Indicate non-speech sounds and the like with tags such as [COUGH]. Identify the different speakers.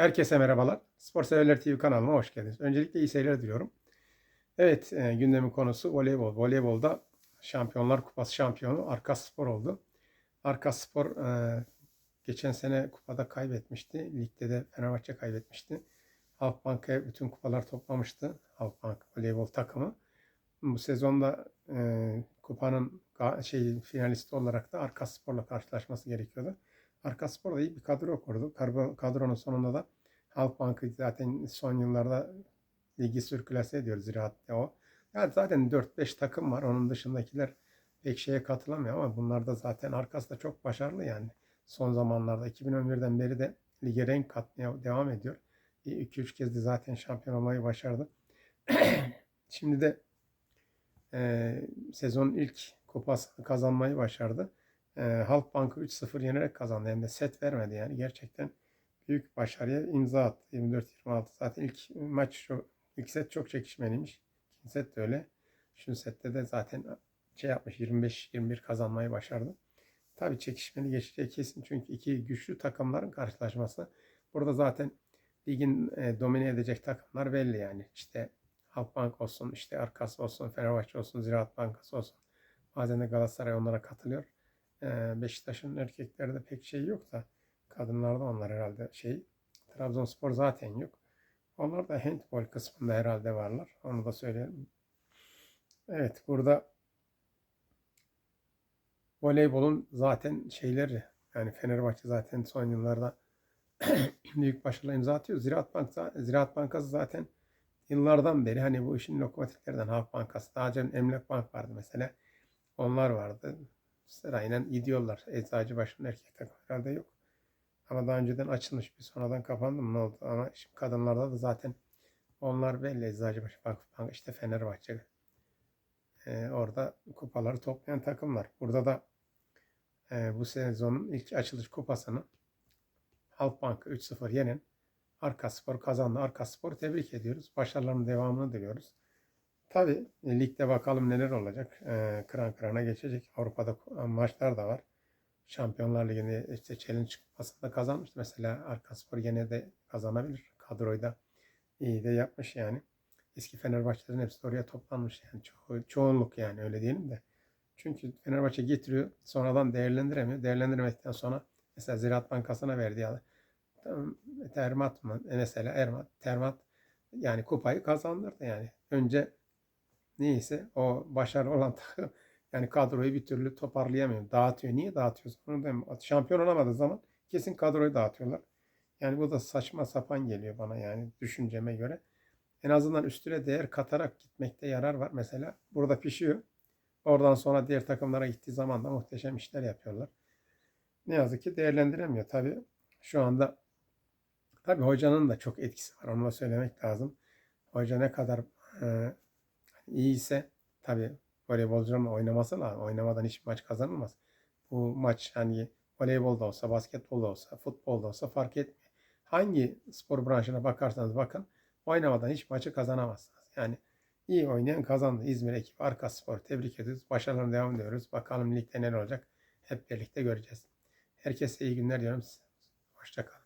Speaker 1: Herkese merhabalar. Spor Severler TV kanalıma hoş geldiniz. Öncelikle iyi seyirler diliyorum. Evet, e, gündemin konusu voleybol. Voleybolda Şampiyonlar Kupası şampiyonu Arkas Spor oldu. Arkas Spor e, geçen sene kupada kaybetmişti. Ligde de Fenerbahçe kaybetmişti. Halkbank'a bütün kupalar toplamıştı. Halkbank voleybol takımı. Bu sezonda e, kupanın şey finalisti olarak da Arkas Spor'la karşılaşması gerekiyordu. Arkas Spor da iyi bir kadro kurdu. Kadro- Kadronun sonunda da Halkbank'ı zaten son yıllarda ligi sirkülase ediyor Ziraat'ta o. Yani zaten 4-5 takım var. Onun dışındakiler pek şeye katılamıyor ama bunlar da zaten arkası da çok başarılı yani. Son zamanlarda 2011'den beri de lige renk katmaya devam ediyor. 2-3 kez de zaten şampiyon olmayı başardı. [CLEARS THROAT] Şimdi de e, sezonun ilk kupasını kazanmayı başardı. E, Halkbank'ı 3-0 yenerek kazandı. Hem de set vermedi yani. Gerçekten büyük başarıya imza attı. 24-26 zaten ilk maç çok, ilk set çok çekişmeliymiş. İkinci set de öyle. Üçüncü sette de zaten şey yapmış 25-21 kazanmayı başardı. Tabii çekişmeli geçeceği kesin çünkü iki güçlü takımların karşılaşması. Burada zaten ligin e, domine edecek takımlar belli yani. İşte Halkbank olsun, işte Arkas olsun, Fenerbahçe olsun, Ziraat Bankası olsun. Bazen de Galatasaray onlara katılıyor. Beşiktaş'ın erkeklerde pek şey yok da kadınlarda onlar herhalde şey. Trabzonspor zaten yok. Onlar da handball kısmında herhalde varlar. Onu da söyleyelim. Evet burada voleybolun zaten şeyleri yani Fenerbahçe zaten son yıllarda [CLEARS THROAT] büyük başarılar imza atıyor. Ziraat Bank Ziraat Bankası zaten yıllardan beri hani bu işin lokomotiflerden Halk Bankası daha önce Emlak Bank vardı mesela. Onlar vardı. Sırayla gidiyorlar. Eczacıbaşı'nın erkek takımı herhalde yok. Ama daha önceden açılmış bir sonradan kapandı mı ne oldu? Ama şimdi kadınlarda da zaten onlar belli. Eczacıbaşı Vakıf Bank işte Fenerbahçe. Ee, orada kupaları toplayan takımlar. Burada da e, bu sezonun ilk açılış kupasını Halkbank'ı 3-0 yenen Arkaspor kazandı. Arkaspor tebrik ediyoruz. Başarılarının devamını diliyoruz. Tabi ligde bakalım neler olacak. Ee, kıran kırana geçecek. Avrupa'da maçlar da var. Şampiyonlar Ligi'nde işte challenge kupasında kazanmıştı. Mesela Arkaspor gene de kazanabilir. Kadroyu da iyi de yapmış yani. Eski Fenerbahçelerin hepsi oraya toplanmış yani. Ço- çoğunluk yani öyle diyelim de. Çünkü Fenerbahçe getiriyor. Sonradan değerlendiremiyor. Değerlendirmedikten sonra mesela Ziraat Bankası'na verdiği Termat mı? E, Mesela Ermat, Termat yani kupayı kazandırdı yani. Önce neyse o başarılı olan [LAUGHS] takım yani kadroyu bir türlü toparlayamıyor. Dağıtıyor. Niye dağıtıyor? Onu da şampiyon olamadığı zaman kesin kadroyu dağıtıyorlar. Yani bu da saçma sapan geliyor bana yani düşünceme göre. En azından üstüne değer katarak gitmekte yarar var. Mesela burada pişiyor. Oradan sonra diğer takımlara gittiği zaman da muhteşem işler yapıyorlar. Ne yazık ki değerlendiremiyor. Tabii şu anda tabii hocanın da çok etkisi var. Onu da söylemek lazım. Hoca ne kadar e, iyiyse tabii voleybolcunun oynaması lazım. Oynamadan hiç maç kazanılmaz. Bu maç hani voleybolda olsa, basketbolda olsa, futbolda olsa fark etmiyor. Hangi spor branşına bakarsanız bakın oynamadan hiç maçı kazanamazsınız. Yani iyi oynayan kazandı. İzmir ekibi Arka Spor tebrik ediyoruz. Başarılarına devam ediyoruz. Bakalım ligde neler olacak. Hep birlikte göreceğiz. Herkese iyi günler diyorum. Hoşçakalın.